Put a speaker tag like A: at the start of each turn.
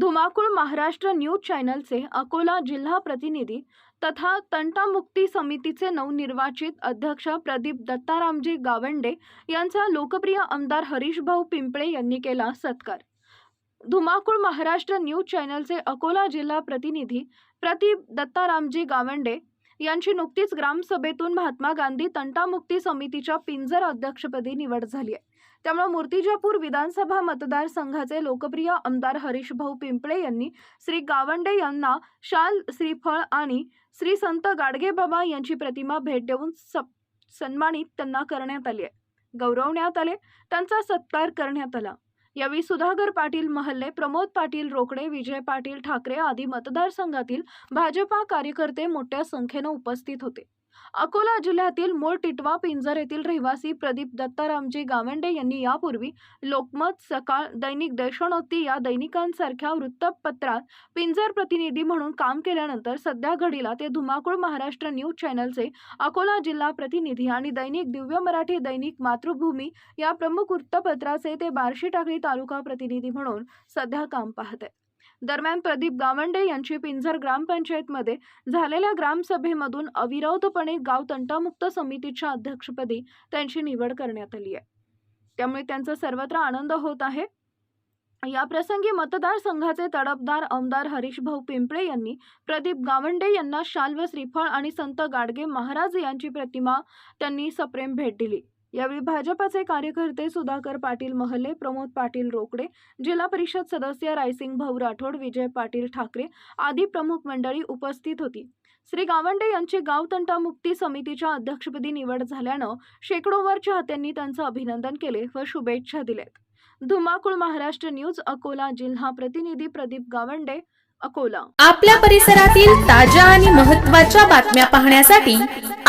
A: धुमाकूळ महाराष्ट्र न्यूज चॅनलचे अकोला जिल्हा प्रतिनिधी तथा तंटामुक्ती समितीचे नवनिर्वाचित अध्यक्ष प्रदीप दत्तारामजी गावंडे यांचा लोकप्रिय आमदार हरीशभाऊ पिंपळे यांनी केला सत्कार. धुमाकूळ महाराष्ट्र न्यूज चॅनलचे अकोला जिल्हा प्रतिनिधी प्रदीप दत्तारामजी गावंडे यांची नुकतीच ग्रामसभेतून महात्मा गांधी तंटामुक्ती समितीच्या पिंजर अध्यक्षपदी निवड झाली आहे. त्यामुळे मूर्तिजापूर विधानसभा मतदारसंघाचे लोकप्रिय आमदार हरीशभाऊ पिंपळे यांनी श्री गावंडे यांना शाल श्रीफळ आणि श्री संत गाडगेबाबा यांची प्रतिमा भेट देऊन सप- सन्मानित त्यांना करण्यात आली आहे. गौरवण्यात आले त्यांचा सत्कार करण्यात आला. यावेळी सुधाकर पाटील महल्ले प्रमोद पाटील रोकडे विजय पाटील ठाकरे आदी मतदारसंघातील भाजपा कार्यकर्ते मोठ्या संख्येनं उपस्थित होते. अकोला जिल्ह्यातील मूळ टिटवा पिंजर येथील रहिवासी प्रदीप दत्तारामजी गावंडे यांनी यापूर्वी लोकमत सकाळ दैनिक देशोन्नती या दैनिकांसारख्या वृत्तपत्रात पिंजर प्रतिनिधी म्हणून काम केल्यानंतर सध्या घडीला ते धुमाकूळ महाराष्ट्र न्यूज चॅनलचे अकोला जिल्हा प्रतिनिधी आणि दैनिक दिव्य मराठी दैनिक मातृभूमी या प्रमुख वृत्तपत्राचे ते बार्शी टाकळी तालुका प्रतिनिधी म्हणून सध्या काम पाहत. आहेत दरम्यान प्रदीप गावंडे यांची पिंजर ग्रामपंचायतमध्ये झालेल्या ग्रामसभेमधून अविरोधपणे गाव तंटामुक्त समितीच्या अध्यक्षपदी त्यांची निवड करण्यात आली आहे. त्यामुळे त्यांचा सर्वत्र आनंद होत आहे. या प्रसंगी मतदारसंघाचे तडफदार आमदार हरीशभाऊ पिंपळे यांनी प्रदीप गावंडे यांना शाल व श्रीफळ आणि संत गाडगे महाराज यांची प्रतिमा त्यांनी सप्रेम भेट दिली. यावेळी भाजपाचे कार्यकर्ते सुधाकर पाटील महले प्रमोद पाटील रोकडे जिल्हा परिषद सदस्य रायसिंग भाऊ राठोड विजय पाटील ठाकरे आदी प्रमुख मंडळी उपस्थित होती. श्री गावंडे यांची गाव तंटामुक्ती समितीच्या अध्यक्षपदी निवड झाल्यानं शेकडोवर चाहत्यांनी त्यांचं अभिनंदन केले व शुभेच्छा दिल्यात धुमाकूळ महाराष्ट्र न्यूज अकोला जिल्हा प्रतिनिधी प्रदीप गावंडे अकोला.
B: आपल्या परिसरातील ताज्या आणि महत्त्वाच्या बातम्या पाहण्यासाठी